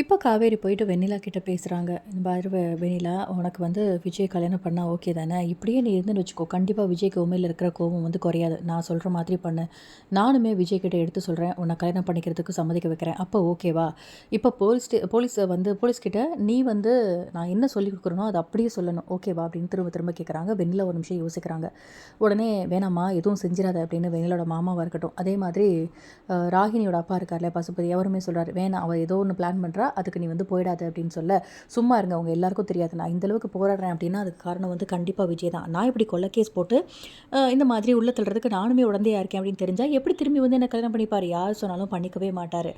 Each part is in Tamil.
இப்போ காவேரி போயிட்டு வெண்ணிலா கிட்டே பேசுகிறாங்க இந்த மாதிரி வெண்ணிலா உனக்கு வந்து விஜய் கல்யாணம் பண்ணால் ஓகே தானே? இப்படியே நீ இருந்துன்னு வச்சுக்கோ கண்டிப்பாக விஜய்க்கு உண்மையில் இருக்கிற கோபம் வந்து குறையாது. நான் சொல்கிற மாதிரி பண்ணு. நானுமே விஜய் கிட்டே எடுத்து சொல்கிறேன் உன்னை கல்யாணம் பண்ணிக்கிறதுக்கு சம்மதிக்க வைக்கிறேன். அப்போ ஓகேவா இப்போ போலீஸ் போலீஸை போலீஸ் வந்து போலீஸ்கிட்ட நீ வந்து நான் என்ன சொல்லி கொடுக்குறனோ அதை அப்படியே சொல்லணும். ஓகேவா அப்படின்னு திரும்ப திரும்ப கேட்குறாங்க வெண்ணிலா ஒரு நிமிஷம் யோசிக்கிறாங்க. உடனே வேணாம்மா எதுவும் செஞ்சிடாத அப்படின்னு வெண்ணிலோட மாமாவாக இருக்கட்டும். அதே மாதிரி ராகினியோட அப்பா இருக்கார்ல பசுபதி அவருமே சொல்கிறார் வேணாம் அவர் ஏதோ ஒன்று பிளான் பண்ணுறா அதுக்கு நீ வந்து போயிடாத அப்படின்னு சொல்ல. சும்மா இருங்க அவங்க எல்லாருக்கும் தெரியாது. நான் இந்த அளவுக்கு போராடுறேன் அப்படின்னா அதுக்கு காரணம் வந்து கண்டிப்பாக விஜய் தான். நான் இப்படி கொள்ள கேஸ் போட்டு இந்த மாதிரி உள்ள தள்ளுறதுக்கு நானுமே உடந்தையா இருக்கேன் அப்படின்னு தெரிஞ்சால் எப்படி திரும்பி வந்து என்ன கல்யாணம் பண்ணிப்பார்? யார் சொன்னாலும் பண்ணிக்கவே மாட்டார்.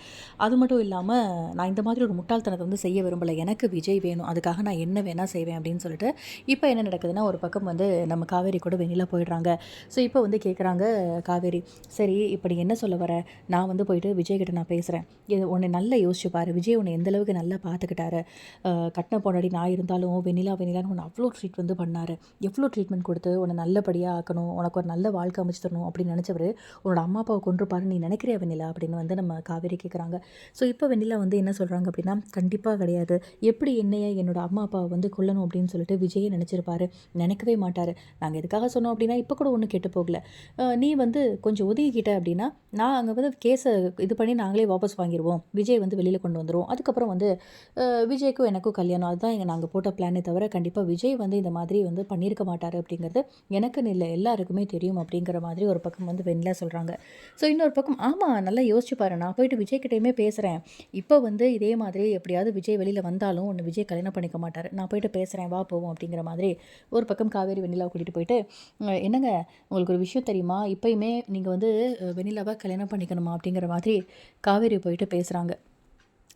அது மட்டும் இல்லாமல் நான் இந்த மாதிரி ஒரு முட்டாள்தனத்தை வந்து செய்ய விரும்பலை. எனக்கு விஜய் வேணும். அதுக்காக நான் என்ன வேணால் செய்வேன் அப்படின்னு சொல்லிட்டு இப்போ என்ன நடக்குதுன்னா ஒரு பக்கம் வந்து நம்ம காவேரி கூட வெளியில் போயிடுறாங்க. ஸோ இப்போ வந்து கேட்குறாங்க காவேரி சரி இப்போ நீ என்ன சொல்ல வர? நான் வந்து போயிட்டு விஜய் கிட்ட நான் பேசுகிறேன் இது உன்னை நல்லா யோசிச்சு பாரு. விஜய் உன்னை எந்தளவுக்கு நல்லா பார்த்துக்கிட்டாரு கட்டின போனாடி நான் இருந்தாலும் வெண்ணிலா வெண்ணிலான்னு உன்னை அவ்வளோ ட்ரீட் வந்து பண்ணார். எவ்வளோ ட்ரீட்மெண்ட் கொடுத்து உன்னை நல்லபடியாக ஆக்கணும் உனக்கு ஒரு நல்ல வாழ்க்கை அமைச்சு தரணும் அப்படின்னு நினச்சவர் உன்னோட அம்மா அப்பாவை கொண்டிருப்பாரு நீ நினைக்கிறியா வெண்ணிலா? அப்படின்னு வந்து நம்ம காவேரி கேட்குறாங்க ஸோ இப்போ வெண்ணிலா வந்து என்ன சொல்கிறாங்க அப்படின்னா கண்டிப்பாக கிடையாது. எப்படி என்னைய என்னோட அம்மா அப்பாவை வந்து கொல்லணும் அப்படின்னு சொல்லிட்டு விஜயை நினச்சிருப்பாரு? நினைக்கவே மாட்டார். நாங்கள் எதுக்காக சொன்னோம் அப்படின்னா இப்போ கூட ஒன்றும் கெட்டு போகல. நீ வந்து கொஞ்சம் ஒதுங்கிக்கிட்ட அப்படின்னா நான் அங்கே வந்து கேஸை இது பண்ணி நாங்களே வாபஸ் வாங்கிடுவோம் விஜய் வந்து வெளியில் கொண்டு வந்துடுவோம் அதுக்கப்புறம் வந்து விஜய்க்கும் எனக்கும் கல்யாணம். அதுதான் எங்கள் நாங்கள் போட்ட பிளானே தவிர கண்டிப்பாக விஜய் வந்து இந்த மாதிரி வந்து பண்ணியிருக்க மாட்டார் அப்படிங்கிறது எனக்குன்னு இல்லை. எல்லாருக்குமே தெரியும் அப்படிங்கிற மாதிரி ஒரு பக்கம் வந்து வெண்ணிலா சொல்கிறாங்க ஸோ இன்னொரு பக்கம் ஆமாம் நல்லா யோசிச்சு பாரு. நான் போயிட்டு விஜய் கிட்டேயுமே பேசுகிறேன் இப்போ வந்து இதே மாதிரி எப்படியாவது விஜய் வெளியில் வந்தாலும் ஒன்று விஜய் கல்யாணம் பண்ணிக்க மாட்டார். நான் போயிட்டு பேசுகிறேன் வா போவோம் அப்படிங்கிற மாதிரி ஒரு பக்கம் காவேரி வெண்ணிலாவை கூட்டிகிட்டு போயிட்டு என்னங்க உங்களுக்கு ஒரு விஷயம் தெரியுமா? இப்போயுமே நீங்கள் வந்து வெண்ணிலாவை கல்யாணம் பண்ணிக்கணுமா? அப்படிங்கிற மாதிரி காவேரி போயிட்டு பேசுகிறாங்க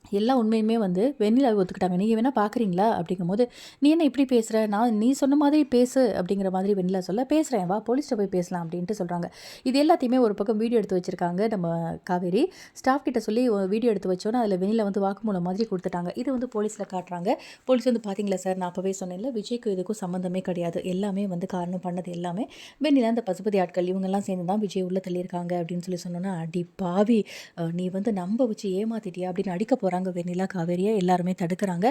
எல்லா உண்மையுமே வந்து வெண்ணிலாவை ஒத்துக்கிட்டாங்க. நீங்கள் வேணால் பார்க்குறீங்களா அப்படிங்கும்போது நீ என்ன இப்படி பேசுகிற நான் நீ சொன்ன மாதிரி பேசு அப்படிங்கிற மாதிரி வெண்ணிலா சொல்ல பேசுகிறேன் வா போலீஸ்கிட்ட போய் பேசலாம் அப்படின்ட்டு சொல்கிறாங்க இது எல்லாத்தையுமே ஒரு பக்கம் வீடியோ எடுத்து வச்சுருக்காங்க நம்ம காவேரி. ஸ்டாஃப் கிட்ட சொல்லி வீடியோ எடுத்து வச்சோன்னா அதில் வெண்ணிலா வந்து வாக்குமூலம் மாதிரி கொடுத்துட்டாங்க. இது வந்து போலீஸில் காட்டுறாங்க. போலீஸ் வந்து பார்த்தீங்களா சார்? நான் அப்போவே சொன்னேன்ல விஜய்க்கு இதுக்கும் சம்மந்தமே கிடையாது. எல்லாமே வந்து காரணம் பண்ணது எல்லாமே வெண்ணிலா இந்த பசுபதி ஆட்கள் இவங்கெல்லாம் சேர்ந்து தான் விஜய் உள்ளே தள்ளியிருக்காங்க அப்படின்னு சொல்லி சொன்னோன்னா அடி பாவி! நீ வந்து நம்ப வச்சு ஏமாத்திட்டியா? அப்படின்னு அடிக்க போகிறாங்க வெண்ணிலா காவேரியை எல்லாருமே தடுக்கிறாங்க.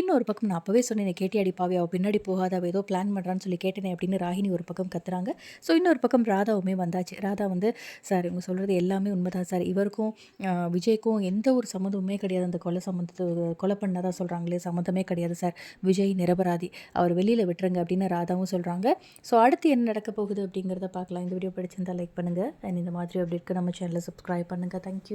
இன்னொரு பக்கம் நான் அப்போவே சொன்னேன் கேட்டி அடி பாவி அவள் பின்னாடி போகாத அவள் ஏதோ பிளான் பண்ணுறான்னு சொல்லி கேட்டேனே அப்படின்னு ராகினி ஒரு பக்கம் கத்துறாங்க. ஸோ இன்னொரு பக்கம் ராதாவுமே வந்தாச்சு. ராதா வந்து சார் இவங்க சொல்கிறது எல்லாமே உண்மைதான் சார். இவருக்கும் விஜய்க்கும் எந்த ஒரு சம்மந்தமுமே கிடையாது. அந்த கொலை சம்மந்தத்து கொலை பண்ணதா சொல்கிறாங்களே சம்மந்தமே கிடையாது சார். விஜய் நிரபராதி. அவர் வெளியில் விட்டுருங்க அப்படின்னு ராதாவும் சொல்கிறாங்க ஸோ அடுத்து என்ன நடக்க போகுது அப்படிங்கிறத பார்க்கலாம். இந்த வீடியோ பிடிச்சிருந்தா லைக் பண்ணுங்கள் அண்ட் இந்த மாதிரி அப்படி இருக்க நம்ம சேனலை சப்ஸ்கிரைப் பண்ணுங்கள் தேங்க்யூ